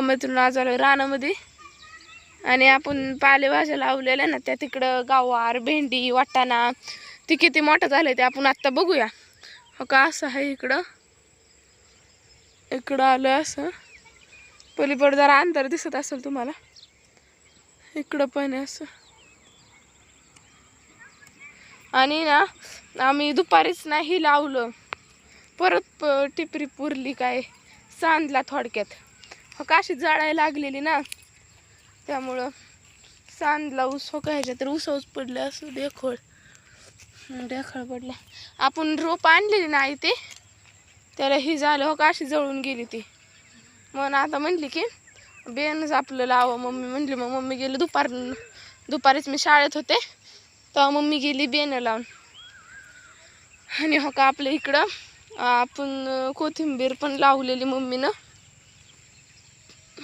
मैत्रीण आज आलो रानामध्ये. आणि आपण पालेभाज्या लावलेल्या ना त्या तिकडं गावार भेंडी वाटाणा ती किती मोठं झालं ते आपण आत्ता बघूया. हो का असं आहे इकडं. इकडं आलं असं. पलीकडं जरा अंतर दिसत असेल तुम्हाला. इकडं पण असं. आणि ना आम्ही दुपारीच नाही लावलं. परत प- टिपरी पुरली काय सांदला थोडक्यात. हो का अशी जळायला लागलेली ना? त्यामुळं सांदला ऊस हो का ह्याच्यात? तर ऊस पडले असं देखोळ देखळ पडला. आपण रोप आणलेली नाही ते? त्याला ही झालं हो का अशी जळून गेली ती. मग आता म्हणली की बेनच आपलं लावं मम्मी. म्हणली मग मम्मी गेली दुपार दुपारीच मी शाळेत होते. तेव्हा मम्मी गेली बेनं लावून. आणि हो का आपल्या इकडं आपण कोथिंबीर पण लावलेली मम्मीनं.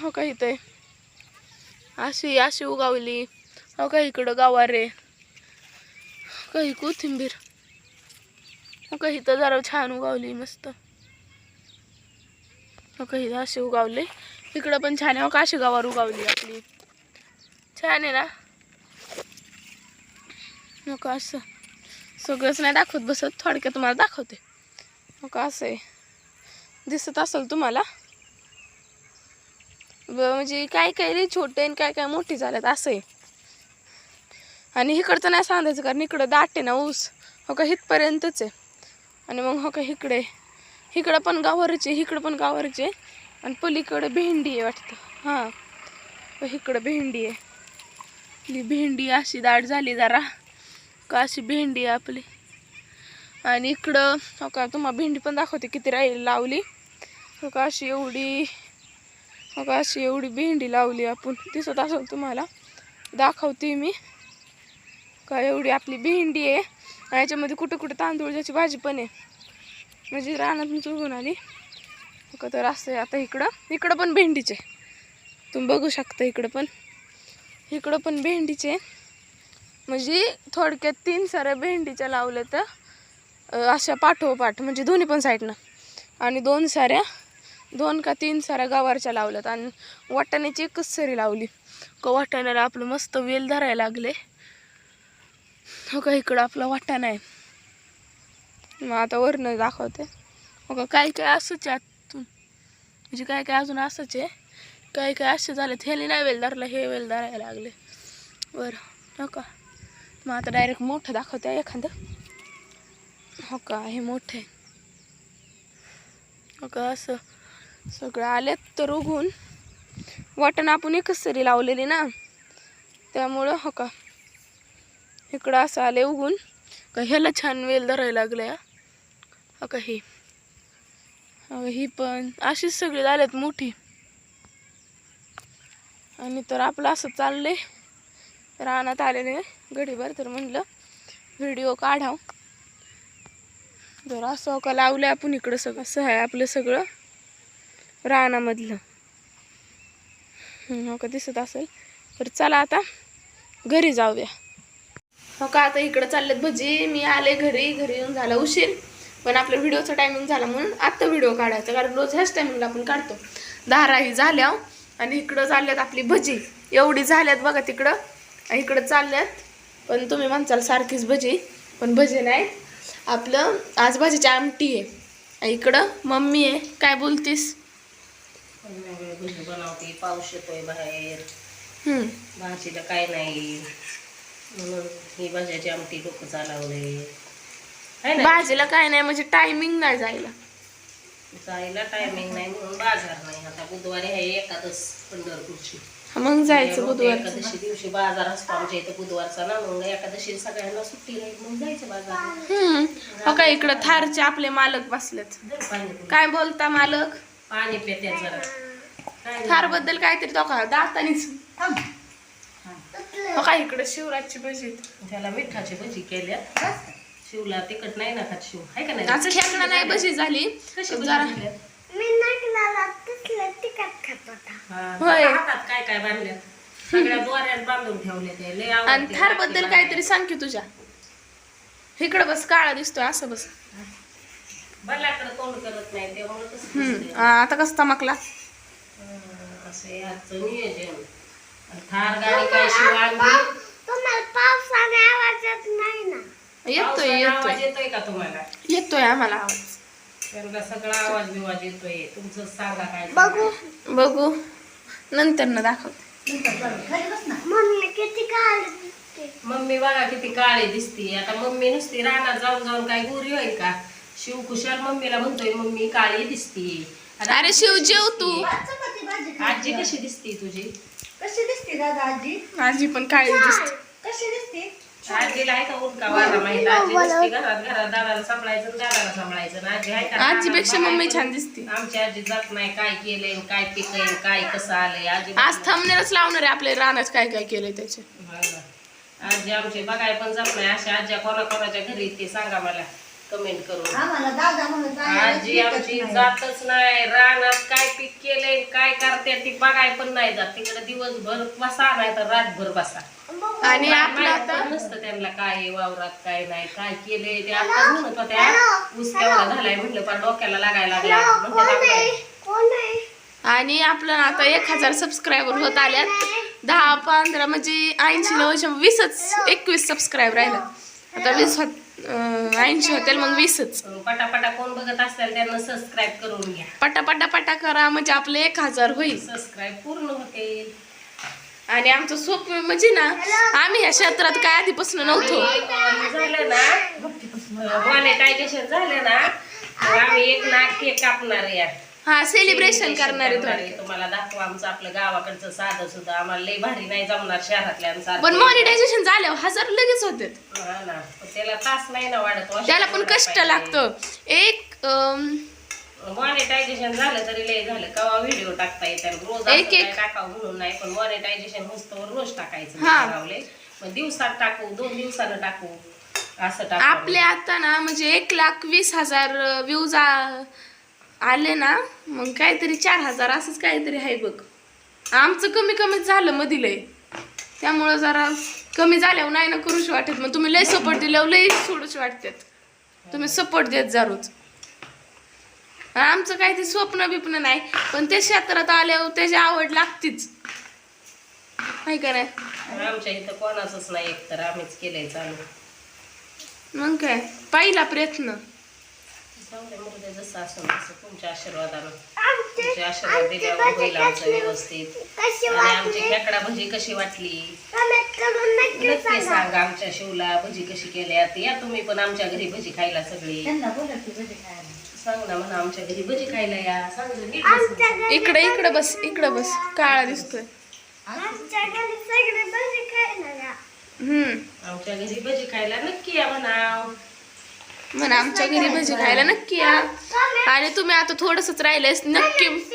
हो का इथं? आहे. अशी अशी उगावली. हो का इकडं गवारे हो काही कोथिंबीर? हो का इथं जरा छान उगावली मस्त. हो का इथं अशी उगावले. इकडं पण छान आहे. हो का अशी उगावली आपली. छान आहे ना? हो का असं? सगळंच नाही दाखवत बसत. थोडक्यात तुम्हाला दाखवते. हो का असं आहे? दिसत असेल तुम्हाला? म्हणजे काय काय रे छोटे आणि काय काय मोठी झालेत असं आहे. आणि इकडचं नाही सांगायचं कारण इकडं दाट आहे ना ऊस. हो का हितपर्यंतच आहे. आणि मग हो का इकडे इकडं पण गावारचे इकडं पण गावारचे आणि पलीकडं भेंडी आहे वाटतं. हां. इकडं भेंडी आहे. भेंडी अशी दाट झाली जरा. का अशी भेंडी आहे आपली. आणि इकडं हो का तुम्हाला भेंडी पण दाखवते किती राहील लावली. हो का अशी एवढी बघा अशी एवढी भेंडी लावली आपण. दिसत असेल तुम्हाला. दाखवते मी. का एवढी आपली भेंडी आहे. आणि याच्यामध्ये कुठं कुठं तांदूळची भाजी पण आहे. म्हणजे रानातून चुकून आली. हो का तर असं आहे आता इकडं. इकडं पण भेंडीचे तुम्ही बघू शकता इकडं पण. इकडं पण भेंडीचे म्हणजे थोडक्यात तीन साऱ्या भेंडीच्या लावल्या तर अशा पाठोपाठ म्हणजे दोन्ही पण साईडनं आणि दोन साऱ्या दोन का तीन साऱ्या गवारच्या लावल्यात आणि वाटाण्याची एकच सरी लावली. का वाटाण्याला आपलं मस्त वेल धरायला लागले. हो का इकडं आपला वाटाणा आहे. मग आता वरनं दाखवते. हो का काय काय असंच आहे आतून. म्हणजे काय काय अजून असंच आहे. काय काय असे झाले ह्याने नाही वेल धरलं हे वेल धरायला लागले. बरं हो का? मग आता डायरेक्ट मोठं दाखवते एखादं. हो का? हे मोठं आहे. हो का असं सगळं आल्यात तर उघून. वाटण आपण एकच सरी लावलेली ना. त्यामुळं हो का. इकडं असं आले उघून. का ह्याला छान वेल धरायला लागल्या. हो का ही. हो, ही पण. अशीच सगळी आल्यात मोठी. आणि तर आपलं असं चाललंय. रानात आलेले घडीभर तर म्हणलं व्हिडिओ काढाव. जर असं हो का लावलं आपण इकडं सगळं सह आपलं सगळं. रानामधलं. हो का दिसत असेल. तर चला आता घरी जाऊया. हो का आता इकडं चाललेत भजी. मी आले घरी. घरी येऊन झाला उशीर. पण आपल्या व्हिडिओचा टायमिंग झाला म्हणून आत्ता व्हिडिओ काढायचा. कारण रोज ह्याच टायमिंगला आपण काढतो. दाराही झाल्या हो. आणि इकडं चालल्यात आपली भजी. एवढी झाल्यात बघा तिकडं. आणि इकडं चालल्यात. पण तुम्ही म्हणचाल सारखीच भजी. पण भजी नाही. आपलं आज भाजीची आमटी आहे. इकडं मम्मी आहे. काय बोलतीस? भजी बनवते पाऊस येतोय बाहेर. भाजीला काय नाही. म्हणून ही भाज्याची आमटी डोकं चालवले. भाजीला काय नाही म्हणजे टायमिंग नाही जायला. जायला टायमिंग नाही म्हणून बाजार नाही. आता बुधवारी आहे एकादश पंढरपूरची. मग जायचं रोज बुधवार एकादशी दिवशी बाजार असतो आमच्या इथं बुधवारचा ना मग एकादशी सगळ्यांना सुट्टी राहील मग जायचं बाजार हो इकडं थारचे आपले मालक बसलेत. काय बोलता मालक? पाणी पेत्या जरा. काय थारबद्दल काहीतरी तो का दातानीच हो. का इकडे शिवराजची भजी. त्याला मिठाची भजी केल्या शिवला तिखट नाही ना खात शिव. आहे का नाही? खेकडा नाही भजी झाली. कशी भजी जरा केल्या? हा, होय. हातात काय काय बांधल्या सगळ्या दोऱ्यात बांधून ठेवले ते. लय आणि आवडते थारबद्दल. काहीतरी सांग की तुझ्या. इकडं बस काळा दिसतोय. असं बस. तोंड करत नाही आता कसं चमकला? असं आहे आजचं नियोजन आणि थार गाडी काय शिवांगी तुम्हाला पावसाने आवाज येत नाही ना? येतोय आवाज येतोय. येतोय का तुम्हाला? येतोय आम्हाला आवाज. त्यांना सगळा आवाज बिवाज येतोय. तुमचं सांगा काय बघू. बघू. नंतर ना दाखवते. मम्मी किती काळजी दिसते. मम्मी बघा किती काळी दिसती. आता मम्मी नुसती रानात जाऊन जाऊन काय गोरी होईल का? शिव खुशाल मम्मीला म्हणतोय मम्मी काळी दिसती. अरे शिव जेव तू. चपाती भाजी खा. आजी कशी दिसती तुझी? कशी दिसते दादा आजी? माझी पण काळी दिसते. कशी दिसते? आजीला आहे का उलका वारा माहिती? आजी नुसती घरात घरात दादाला सांभाळायचं आणि दादाला सांभाळायचं आणि आजी आहे का? आजीपेक्षा मम्मी छान दिसते. आमची आजी जात नाही. काय केलंय काय पिकय काय कसं आलंय. आजी आज थांबणारच लावणार आहे आपल्या रानात काय काय केलंय त्याचे. आजी आमचे बघाय पण जात नाही. अशा आज्या कोणा कोणाच्या घरी ते सांगा मला. कमेंट करून. आम्हाला दादा म्हणत आहे, आजी आमची. जातच नाही. रानात काय पीक केलंय काय करते ती बघाय पण नाही जात. तिकडे दिवसभर बसा नाही तर रातभर बसा. आणि आपलं आता? नसतं त्यांना काय आहे वावरात काय नाही काय केलंय ते. आताच म्हणत होत्या ऊस केवढा झालाय म्हटलं पण डोक्याला लागायला लागला. म्हणते आणि आपलं आता एक हजार सबस्क्रायबर होत आल्यात. दहा पंधरा म्हणजे ऐंशी नऊशे वीसच एकवीस सबस्क्राईब राहिलं आता वीस होत ऐंशी होतील मग वीसच. पटापटा कोण बघत असतील त्यांना सबस्क्राईब करून घ्या. पटा पटा करा म्हणजे आपलं एक हजार होईल. सबस्क्राईब पूर्ण होते. आणि आमचं स्वप्न म्हणजे ना आम्ही ह्या क्षेत्रात काय आधीपासून नव्हतो. झालं ना मॉनिटायझेशन झालं ना आम्ही एक लाख केक कापणार आहे हा सेलिब्रेशन करणार आहे. तुम्हाला दाखवा आमचं आपलं गावाकडचं साधं सुद्धा. आम्हाला लई भारी नाही जमणार शहरातल्या पण मॉनिटायझेशन झाल्यावर हजार लगेच होते त्याला तास नाही ना वाढत. त्याला पण कष्ट लागतं. एक मॉनिटायझेशन झालं तरी लय झालं. कवा व्हिडिओ टाकता येतात रोज एक- एक- टाकावं म्हणून नाही. पण मॉनिटायझेशन होस्तवर रोज टाकायचं. मग दिवसात टाकू दोन दिवसानं टाकू असं टाकू. आपले आता ना म्हणजे एक लाख वीस हजार व्ह्यूज आले ना मग काहीतरी चार हजार असंच काहीतरी आहे बघ. आमचं कमी कमीच झालं मधीलय त्यामुळं जरा कमी झाल्यावर नाही ना करूशी वाटत. मग तुम्ही लय सपोर्ट दिल्यावर लय सोडूशी वाटतात तुम्ही सपोर्ट देत जा रोज. आणि आमचं काही ते स्वप्न बिप्न नाही पण ते क्षेत्रात आल्यावर त्याची आवड लागतीच. आहे का नाही? आमच्या इथं कोणाचंच नाही एक तर आम्हीच केलंय चालू. मग काय? पहिला प्रयत्न. जाऊ दे, जसं असं तसं तुमच्या आशीर्वादानं तुमचे आशीर्वाद दिल्यावर होईल आमचं व्यवस्थित आणि आमची खेकडा भजी कशी वाटली नक्की सांगा आमच्या शिवला भजी कशी केल्या या तुम्ही पण आमच्या घरी भजी खायला सगळी सांग ना म्हणा आमच्या घरी भजी खायला या सांग इकडे इकडे बस इकडे बस काळा दिसतोय आमच्या घरी आमच्या घरी भजी खायला नक्की या म्हणा म्हणा आमच्या घरी भजी खायला नक्की या. आणि तुम्ही आता थोडसच राहिलंय नक्की. कमेंट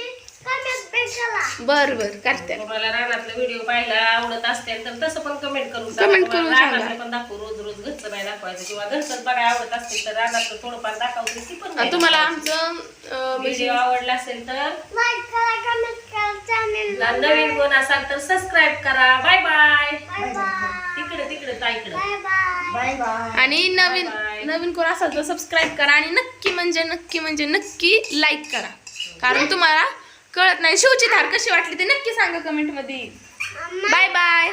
बर बर करते. तुम्हाला रानातलं व्हिडिओ पाहायला आवडत असतील तर तसं पण कमेंट करून पण दाखवू रोज रोज घरचं नाही दाखवायचं. किंवा घरचं बघायला आवडत असतील तर रानातलं थोडंफार दाखवते ती पण नाही तुम्हाला. आमचं अं, म्हणजे व्हिडिओ आवडला असेल तर लाईक करा कमेंट करा चॅनेल नवीन कोण असाल तर सबस्क्राईब करा. बाय बाय तिकडे तिकडे ताईकडे. बाय बाय बाय बाय आणि नवीन. नवीन कोण असाल तर सबस्क्राईब करा आणि नक्की म्हणजे नक्की म्हणजे नक्की लाईक करा. कारण तुम्हाला कळत नाही. शिवची धार कशी वाटली ते नक्की सांगा कमेंटमध्ये bye bye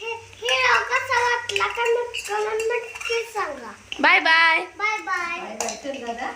hey bye bye bye bye bye bye चल दादा.